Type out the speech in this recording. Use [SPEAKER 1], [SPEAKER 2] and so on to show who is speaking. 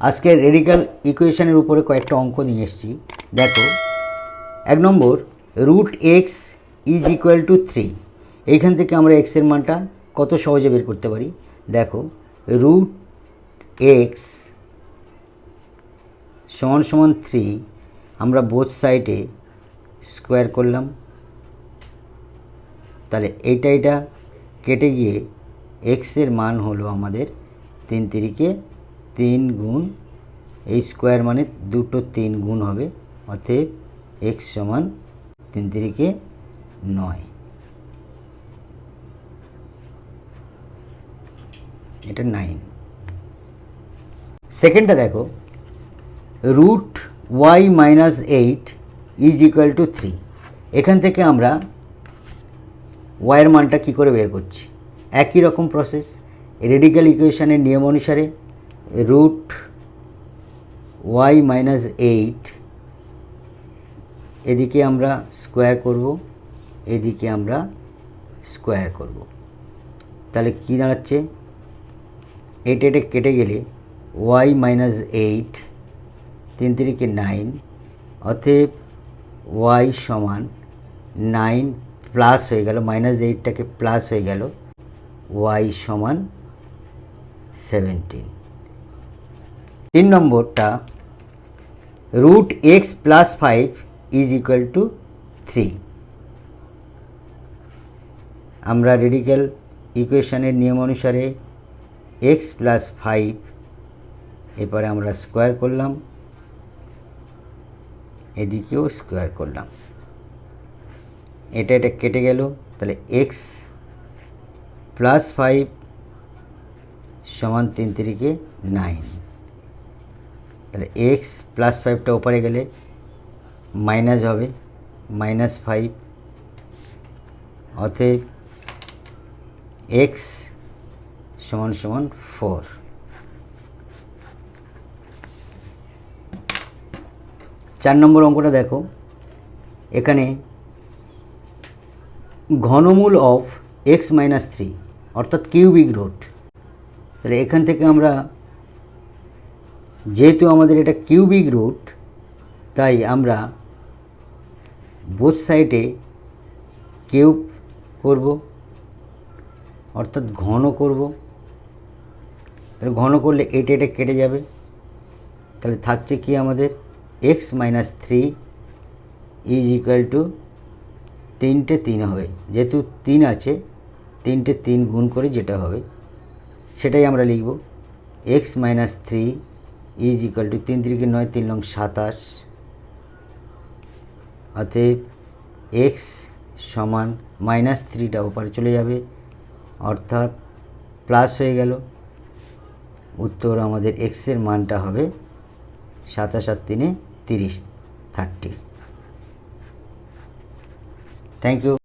[SPEAKER 1] আজকে রেডিক্যাল ইকুয়েশনের উপরে কয়েকটা অঙ্ক নিয়ে এসেছি। দেখো, এক নম্বর root x is equal to three এইখান থেকে আমরা এক্সের মানটা কত সহজে বের করতে পারি? দেখো রুট এক্স সমান সমান থ্রি আমরা বোথ সাইডে স্কোয়ার করলাম। তাহলে এইটা এটা কেটে গিয়ে এক্সের মান হলো আমাদের তিন তিরিকে তিন গুণ এই স্কোয়ার মানে দুটো তিন গুণ হবে, অতএব এক্স সমান তিন তিরিকে নয়। এটা নাইন সেকেন্ডটা দেখো। Root y minus eight is equal to three এখান থেকে আমরা ওয়াইয়ের মানটা কী করে বের করছি? একই রকম প্রসেস রেডিক্যাল ইকুয়েশনের নিয়ম অনুসারে রুট ওয়াই মাইনাস এইট এদিকে আমরা স্কোয়ার করব, এদিকে আমরা স্কোয়ার করব। তাহলে কী দাঁড়াচ্ছে? এইট এইটে কেটে গেলে ওয়াই মাইনাস এইট তিন তিরিকে নাইন অতএব ওয়াই সমান নাইন প্লাস হয়ে গেল মাইনাস এইটটাকে প্লাস হয়ে গেল ওয়াই সমান সেভেন্টিন তিন নম্বরটা root x plus five is equal to three আমরা রেডিক্যাল ইকুয়েশনের নিয়ম অনুসারে এক্স প্লাস ফাইভ এরপরে আমরা স্কোয়ার করলাম, এদিকেও স্কোয়ার করলাম। এটা এটা কেটে গেল, তাহলে এক্স প্লাস ফাইভ সমান তিন তিরিকে নাইন তাহলে এক্স প্লাস ফাইভটা ওপরে গেলে মাইনাস হবে মাইনাস ফাইভ অতএব এক্স সমান সমান ফোর চার নম্বর অঙ্কটা দেখো, এখানে ঘনমূল অফ এক্স মাইনাস থ্রি অর্থাৎ কিউবিক রুট তাহলে এখান থেকে আমরা যেহেতু আমাদের এটা কিউবিক রুট তাই আমরা বোথ সাইডে কিউব করব, অর্থাৎ ঘন করব। তাহলে ঘন করলে এটা এটা কেটে যাবে। তাহলে থাকছে কি আমাদের x minus three is equal to তিনটে তিন হবে। যেহেতু তিন আছে, তিনটে তিন গুণ করে যেটা হবে, সেটাই আমরা লিখব। X minus three is equal to তিন তিরিকে নয়, তিন লং সাতাশ। অতএব এক্স সমান মাইনাস থ্রিটা ওপারে চলে যাবে। অর্থাৎ প্লাস হয়ে গেল। উত্তর আমাদের এক্সের মানটা হবে সাতাশ আর তিনে তিরিশ থার্টি থ্যাংক ইউ